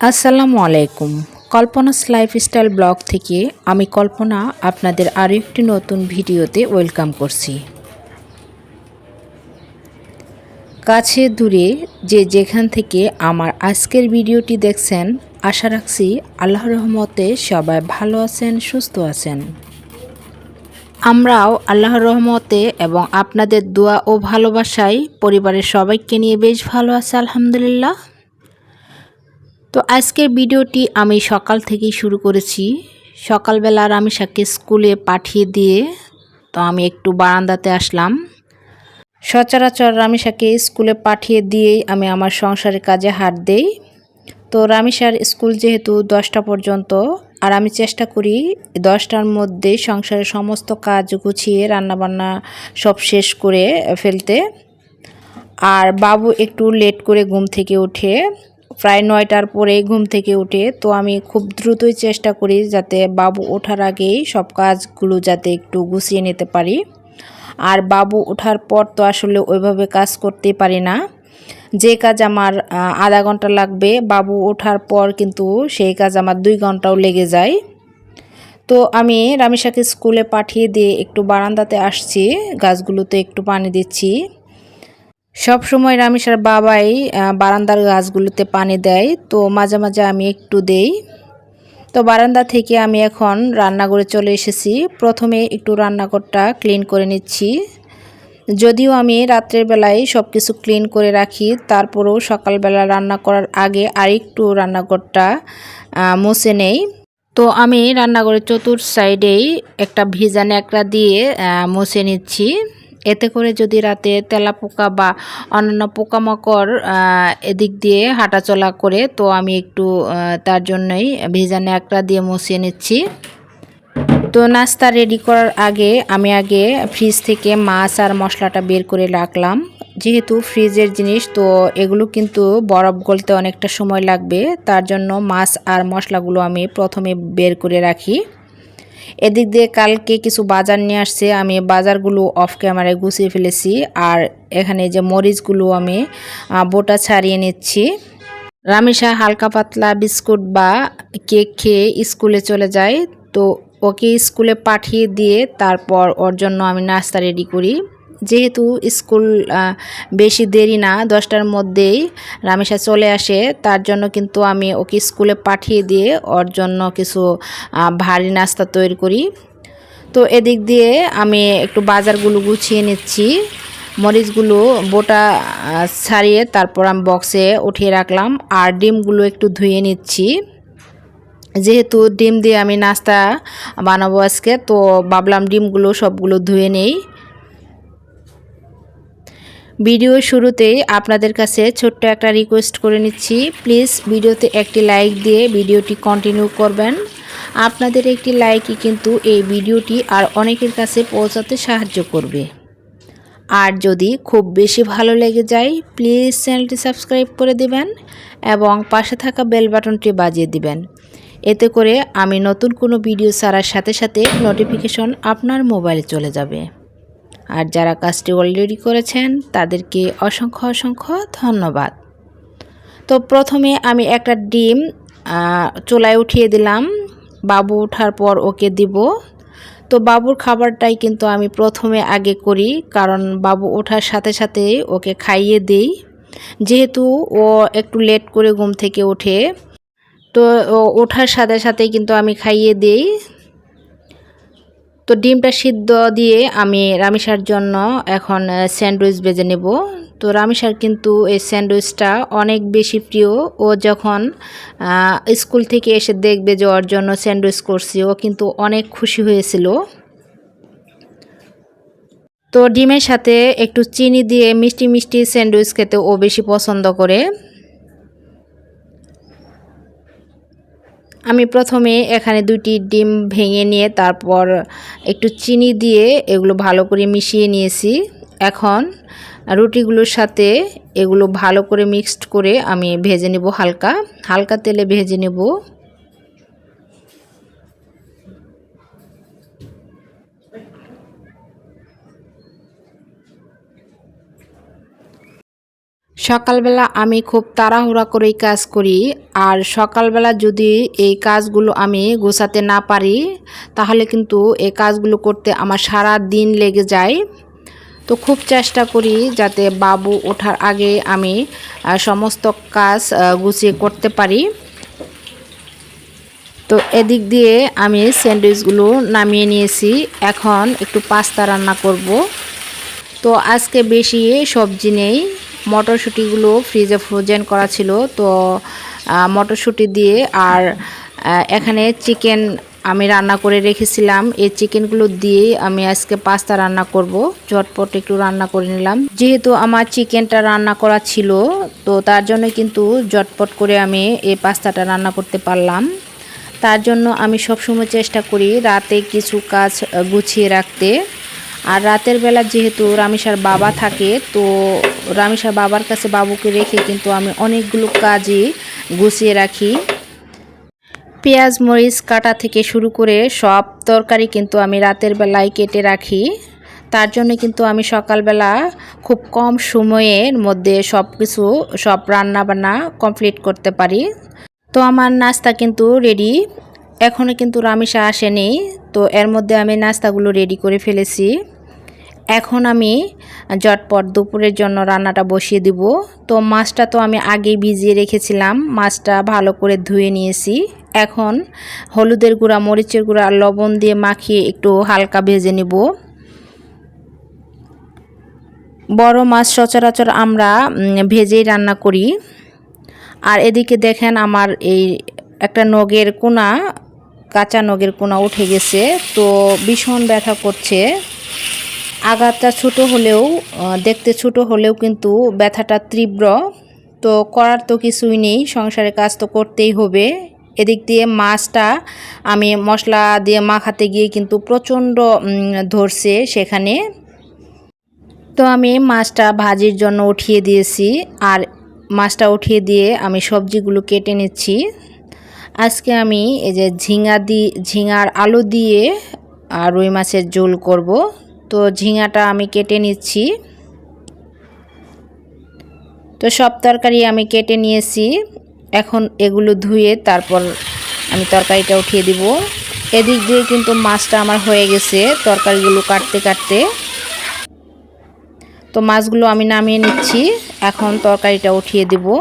আসসালামু আলাইকুম কল্পনাস lifestyle blog থেকে আমি কল্পনা আপনাদের আরও একটি নতুন ভিডিওতে ওয়েলকাম করছি। কাছে দূরে যে যেখান থেকে আমার আজকের ভিডিওটি দেখছেন, আশা রাখছি আল্লাহ রহমতে সবাই ভালো আছেন, সুস্থ আছেন। আমরাও আল্লাহর রহমতে এবং আপনাদের দোয়া ও ভালোবাসায় পরিবারের সবাইকে নিয়ে বেশ ভালো আছে, আলহামদুলিল্লাহ। তো আজকের ভিডিওটি আমি সকাল থেকেই শুরু করেছি। সকালবেলা রামিসাকে স্কুলে পাঠিয়ে দিয়ে তো আমি একটু বারান্দাতে আসলাম। সচরাচর রামিসাকে স্কুলে পাঠিয়ে দিয়েই আমি আমার সংসারের কাজে হাত দেই। তো রামিসার স্কুল যেহেতু দশটা পর্যন্ত, আর আমি চেষ্টা করি দশটার মধ্যে সংসারের সমস্ত কাজ গুছিয়ে রান্নাবান্না সব শেষ করে ফেলতে। আর বাবু একটু লেট করে ঘুম থেকে উঠে প্রায় নয়টার পরে ঘুম থেকে উঠে, তো আমি খুব দ্রুতই চেষ্টা করি যাতে বাবু ওঠার আগেই সব কাজগুলো যাতে একটু গুছিয়ে নিতে পারি। আর বাবু ওঠার পর তো আসলে ওইভাবে কাজ করতে পারি না। যে কাজ আমার আধা ঘণ্টা লাগবে, বাবু ওঠার পর কিন্তু সেই কাজ আমার দুই ঘন্টাও লেগে যায়। তো আমি রামিসাকে স্কুলে পাঠিয়ে দিয়ে একটু বারান্দাতে আসছি, গাছগুলোতে একটু পানি দিচ্ছি। সব সময় রামিসার বাবাই বারান্দার গাছগুলোতে পানি দেয়, তো মাঝে মাঝে আমি একটু দেই। তো বারান্দা থেকে আমি এখন রান্নাঘরে চলে এসেছি। প্রথমে একটু রান্নাঘরটা ক্লিন করে নিচ্ছি। যদিও আমি রাত্রের বেলায় সব কিছু ক্লিন করে রাখি, তারপরেও সকালবেলা রান্না করার আগে আরেকটু রান্নাঘরটা মুছে নেই। তো আমি রান্নাঘরের চতুর সাইডেই একটা ভিজা ন্যাকড়া দিয়ে মুছে নিচ্ছি। এতে করে যদি রাতে তেলা পোকা বা অন্যান্য পোকামাকড় এদিক দিয়ে হাঁটাচলা করে, তো আমি একটু তার জন্যই ভিজা ন্যাকড়া দিয়ে মুছিয়ে নিচ্ছি। তো নাস্তা রেডি করার আগে আমি আগে ফ্রিজ থেকে মাছ আর মশলাটা বের করে রাখলাম। যেহেতু ফ্রিজের জিনিস, তো এগুলো কিন্তু বরফ গলতে অনেকটা সময় লাগবে। তার জন্য মাছ আর মশলাগুলো আমি প্রথমে বের করে রাখি। এদিক দিয়ে কালকে কিছু বাজার নিয়ে আসছে। আমি বাজারগুলো অফ ক্যামেরায় গুছিয়ে ফেলেছি। আর এখানে যে মরিচগুলো আমি বোটা ছাড়িয়ে নিচ্ছি। রামিশা হালকা পাতলা বিস্কুট বা কেক খেয়ে স্কুলে চলে যায়। তো ওকে স্কুলে পাঠিয়ে দিয়ে তারপর ওর জন্য আমি নাস্তা রেডি করি। যেহেতু স্কুল বেশি দেরি না, দশটার মধ্যেই রামেশা চলে আসে, তার জন্য কিন্তু আমি ওকে স্কুলে পাঠিয়ে দিয়ে ওর জন্য কিছু ভারী নাস্তা তৈরি করি। তো এদিক দিয়ে আমি একটু বাজারগুলো গুছিয়ে নিচ্ছি। মরিচগুলো বোটা ছাড়িয়ে তারপর আমি বক্সে উঠিয়ে রাখলাম আর ডিমগুলো একটু ধুয়ে নিচ্ছি। যেহেতু ডিম দিয়ে আমি নাস্তা বানাবো আজকে, তো ভাবলাম ডিমগুলো সবগুলো ধুয়ে নেই। ভিডিও শুরুতেই আপনাদের কাছে ছোট্ট একটা রিকোয়েস্ট করে নিচ্ছি। প্লিজ ভিডিওতে একটি লাইক দিয়ে ভিডিওটি কন্টিনিউ করবেন। আপনাদের একটি লাইকই কিন্তু এই ভিডিওটি আর অনেকের কাছে পৌঁছাতে সাহায্য করবে। আর যদি খুব বেশি ভালো লেগে যায় প্লিজ চ্যানেলটি সাবস্ক্রাইব করে দিবেন এবং পাশে থাকা বেল বাটনটি বাজিয়ে দিবেন। এতে করে আমি নতুন কোনো ভিডিও ছাড়ার সাথে সাথে নোটিফিকেশন আপনার মোবাইলে চলে যাবে। আর যারা কাজটি অলরেডি করেছেন, তাদেরকে অসংখ্য অসংখ্য ধন্যবাদ। তো প্রথমে আমি একটা ডিম চুলায় উঠিয়ে দিলাম। বাবু ওঠার পর ওকে দিব। তো বাবুর খাবারটাই কিন্তু আমি প্রথমে আগে করি, কারণ বাবু ওঠার সাথে সাথে ওকে খাইয়ে দিই। যেহেতু ও একটু লেট করে ঘুম থেকে ওঠে, তো ওঠার সাথে সাথে কিন্তু আমি খাইয়ে দিই। তো ডিমটা সিদ্ধ দিয়ে আমি রামিসার জন্য এখন স্যান্ডউইচ বেজে নেব। তো রামিসার কিন্তু এই স্যান্ডউইচটা অনেক বেশি প্রিয়। ও যখন স্কুল থেকে এসে দেখবে যে ওর জন্য স্যান্ডউইচ করছি, ও কিন্তু অনেক খুশি হয়েছিল। তো ডিমের সাথে একটু চিনি দিয়ে মিষ্টি মিষ্টি স্যান্ডউইচ খেতে ও বেশি পছন্দ করে। আমি প্রথমে এখানে দুটি ডিম ভেঙে নিয়ে তারপর একটু চিনি দিয়ে এগুলো ভালো করে মিশিয়ে নিয়েছি। এখন রুটিগুলোর সাথে এগুলো ভালো করে মিক্সড করে আমি ভেজে নেব হালকা। হালকা তেলে ভেজে নেব। সকালবেলা আমি খুব তাড়াহুড়া করেই কাজ করি, আর সকালবেলা যদি এই কাজগুলো আমি গোছাতে না পারি, তাহলে কিন্তু এই কাজগুলো করতে আমার সারা দিন লেগে যায়। তো খুব চেষ্টা করি যাতে বাবু ওঠার আগে আমি সমস্ত কাজ গুছিয়ে করতে পারি। তো এদিক দিয়ে আমি স্যান্ডউইচগুলো নামিয়ে নিয়েছি, এখন একটু পাস্তা রান্না করব। তো আজকে বেশি সবজি নেই। মটরশুঁটিগুলো ফ্রিজে ফ্রোজেন করা ছিল। তো মটরশুঁটি দিয়ে আর এখানে চিকেন আমি রান্না করে রেখেছিলাম। এই চিকেনগুলো দিয়ে আমি আজকে পাস্তা রান্না করব। ঝটপট একটু রান্না করে নিলাম। যেহেতু আমার চিকেনটা রান্না করা ছিল, তো তার জন্য কিন্তু ঝটপট করে আমি এই পাস্তাটা রান্না করতে পারলাম। তার জন্য আমি সবসময় চেষ্টা করি রাতে কিছু কাজ গুছিয়ে রাখতে। আর রাতের বেলা যেহেতু রামিসার বাবা থাকে, তো রামিসার বাবার কাছে বাবুকে রেখে কিন্তু আমি অনেকগুলো কাজই গুছিয়ে রাখি। পেঁয়াজ, মরিচ, কাটা থেকে শুরু করে সব তরকারি কিন্তু আমি রাতের বেলায় কেটে রাখি। তার জন্য কিন্তু আমি সকালবেলা খুব কম সময়ের মধ্যে সব কিছু সব রান্না বান্না কমপ্লিট করতে পারি। তো আমার নাস্তা কিন্তু রেডি এখনও কিন্তু রামিসা আসেনি, তো এর মধ্যে আমি নাস্তাগুলো রেডি করে ফেলেছি। এখন আমি জটপট দুপুরের জন্য রান্নাটা বসিয়ে দিব। তো মাছটা তো আমি আগেই ভিজিয়ে রেখেছিলাম, মাছটা ভালো করে ধুয়ে নিয়েছি। এখন হলুদের গুঁড়া, মরিচের গুঁড়া লবণ দিয়ে মাখিয়ে একটু হালকা ভেজে নেব। বড় মাছ সচরাচর আমরা ভেজেই রান্না করি। আর এদিকে দেখেন আমার এই একটা নগের কোনা কাঁচা নগের কোনা উঠে গেছে, তো ভীষণ ব্যথা করছে। আঘাতটা ছোট হলেও দেখতে ছোট হলেও কিন্তু ব্যথাটা তীব্র। তো করার তো কিছুই নেই সংসারে কাজ তো করতেই হবে। এদিক দিয়ে মাছটা আমি মশলা দিয়ে মাখাতে গিয়ে কিন্তু প্রচণ্ড ধরছে সেখানে। তো আমি মাছটা ভাজির জন্য উঠিয়ে দিয়েছি, আর মাছটা উঠিয়ে দিয়ে আমি সবজিগুলো কেটে নিচ্ছি। আজকে আমি এই যে ঝিঙা দি, ঝিঙার আলু দিয়ে আর রুই মাছের ঝোল করব। তো ঝিঙাটা আমি কেটে নিচ্ছি। তো সব তরকারি আমি কেটে নিয়েছি। এখন এগুলো ধুয়ে তারপর আমি তরকারিটা উঠিয়ে দিব। এদিক দিয়ে কিন্তু মাছটা আমার হয়ে গেছে তরকারিগুলো কাটতে কাটতে। তো মাছগুলো আমি নামিয়ে নিচ্ছি। এখন তরকারিটা উঠিয়ে দেবো।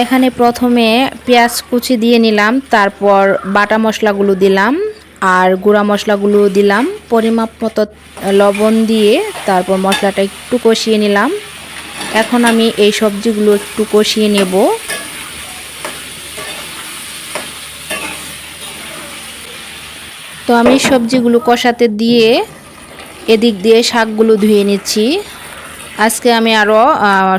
এখানে প্রথমে পেঁয়াজ কুচি দিয়ে নিলাম, তারপর বাটা মশলাগুলো দিলাম আর গুঁড়া মশলাগুলো দিলাম, পরিমাপ মতো লবণ দিয়ে তারপর মশলাটা একটু কষিয়ে নিলাম। এখন আমি এই সবজিগুলো একটু কষিয়ে নেব। তো আমি সবজিগুলো কষাতে দিয়ে এদিক দিয়ে শাকগুলো ধুয়ে নিচ্ছি। আজকে আমি আরও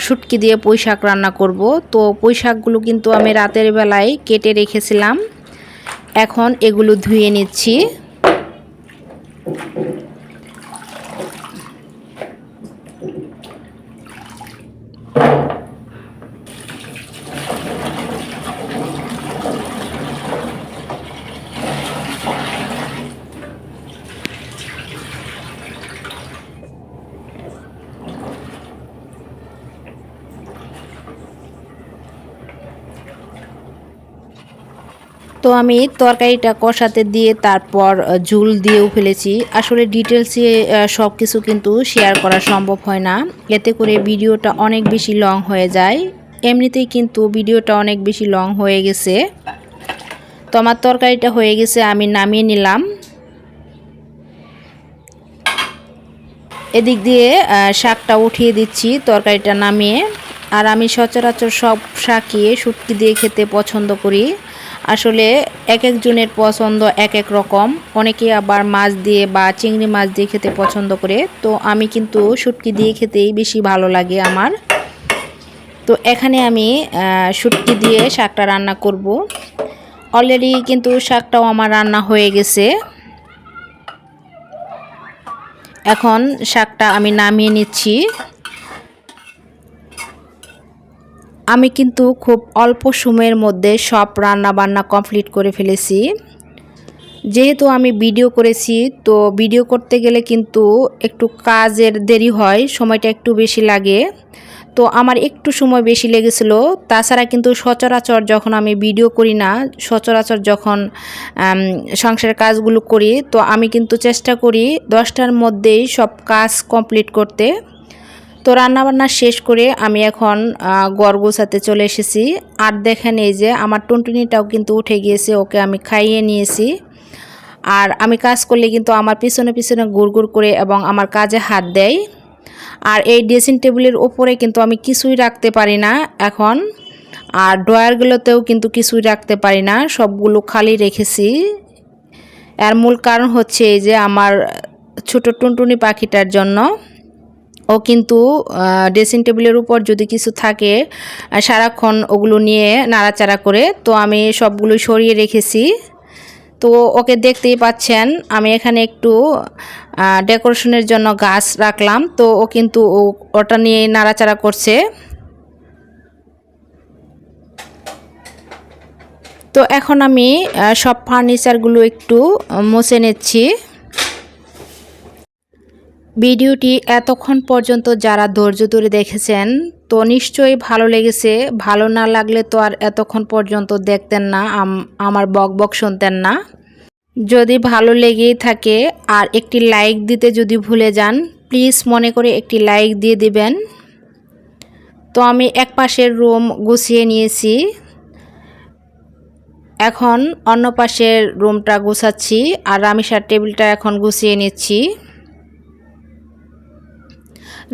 শুটকি দিয়ে পুঁই শাক রান্না করব। তো পুঁই শাকগুলো কিন্তু আমি রাতের বেলায় কেটে রেখেছিলাম। এখন এগুলো ধুয়ে নিচ্ছি। তো আমি তরকারিটা কষাতে দিয়ে তারপর ঝুল দিয়েও ফেলেছি। আসলে ডিটেলসে সব কিছু কিন্তু শেয়ার করা সম্ভব হয় না। এতে করে ভিডিওটা অনেক বেশি লং হয়ে যায়। এমনিতেই কিন্তু ভিডিওটা অনেক বেশি লং হয়ে গেছে। তো আমার তরকারিটা হয়ে গেছে, আমি নামিয়ে নিলাম। এদিক দিয়ে শাকটা উঠিয়ে দিচ্ছি তরকারিটা নামিয়ে। আর আমি সচরাচর সব শাকিয়ে শুটকি দিয়ে খেতে পছন্দ করি। আসলে এক একজনের পছন্দ এক এক রকম। অনেকে আবার মাছ দিয়ে বা চিংড়ি মাছ দিয়ে খেতে পছন্দ করে। তো আমি কিন্তু শুটকি দিয়ে খেতেই বেশি ভালো লাগে আমার। তো এখানে আমি শুটকি দিয়ে শাকটা রান্না করব। অলরেডি কিন্তু শাকটাও আমার রান্না হয়ে গেছে। এখন শাকটা আমি নামিয়ে নিচ্ছি। আমি কিন্তু খুব অল্প সময়ের মধ্যে সব রান্না বান্না কমপ্লিট করে ফেলেছি। যেহেতু আমি ভিডিও করেছি, তো ভিডিও করতে গেলে কিন্তু একটু কাজের দেরি হয়, সময়টা একটু বেশি লাগে। তো আমার একটু সময় বেশি লেগেছিল। তাছাড়া কিন্তু সচরাচর যখন আমি ভিডিও করি না, সচরাচর যখন সংসারের কাজগুলো করি, তো আমি কিন্তু চেষ্টা করি দশটার মধ্যেই সব কাজ কমপ্লিট করতে। তো রান্নাবান্না শেষ করে আমি এখন গড় গোছাতে চলে এসেছি। আর দেখেন এই যে আমার টুনটুনিটাও কিন্তু উঠে গিয়েছে, ওকে আমি খাইয়ে নিয়েছি। আর আমি কাজ করলে কিন্তু আমার পিছনে পিছনে গুড় করে এবং আমার কাজে হাত দেয়। আর এই ড্রেসিং টেবিলের ওপরে কিন্তু আমি কিছুই রাখতে পারি না এখন। আর ড্রয়ারগুলোতেও কিন্তু কিছুই রাখতে পারি না, সবগুলো খালি রেখেছি। এর মূল কারণ হচ্ছে এই যে আমার ছোট টুনটুনি পাখিটার জন্য। ও কিন্তু ড্রেসিং টেবিলের উপর যদি কিছু থাকে সারাক্ষণ ওগুলো নিয়ে নাড়াচাড়া করে, তো আমি সবগুলো সরিয়ে রেখেছি। তো ওকে দেখতেই পাচ্ছেন, আমি এখানে একটু ডেকোরেশনের জন্য গাছ রাখলাম। তো ও কিন্তু ওটা নিয়ে নাড়াচাড়া করছে। তো এখন আমি সব ফার্নিচারগুলো একটু মুছে নিচ্ছি। ভিডিওটি এতক্ষণ পর্যন্ত যারা ধৈর্য ধরে দেখেছেন, তো নিশ্চয়ই ভালো লেগেছে। ভালো না লাগলে তো আর এতক্ষণ পর্যন্ত দেখতেন না আমার বক বক শুনতেন না। যদি ভালো লেগেই থাকে আর একটি লাইক দিতে যদি ভুলে যান, প্লিজ মনে করে একটি লাইক দিয়ে দিবেন। তো আমি এক পাশের রুম গুছিয়ে নিয়েছি। এখন অন্য পাশের রুমটা গুছাচ্ছি আর রামিসার টেবিলটা এখন গুছিয়ে নিচ্ছি।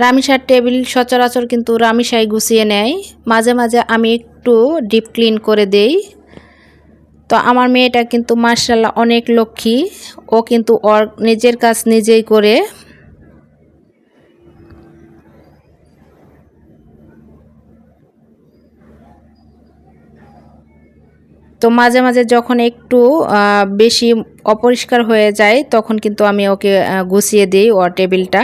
রামিসার টেবিল সচরাচর কিন্তু রামিসাই গুছিয়ে নেয়। মাঝে মাঝে আমি একটু ডিপ ক্লিন করে দেই। তো আমার মেয়েটা কিন্তু মার্শাল্লাহ অনেক লক্ষ্মী। ও কিন্তু ওর নিজের কাজ নিজেই করে। তো মাঝে মাঝে যখন একটু বেশি অপরিষ্কার হয়ে যায়, তখন কিন্তু আমি ওকে গুছিয়ে দিই ওর টেবিলটা।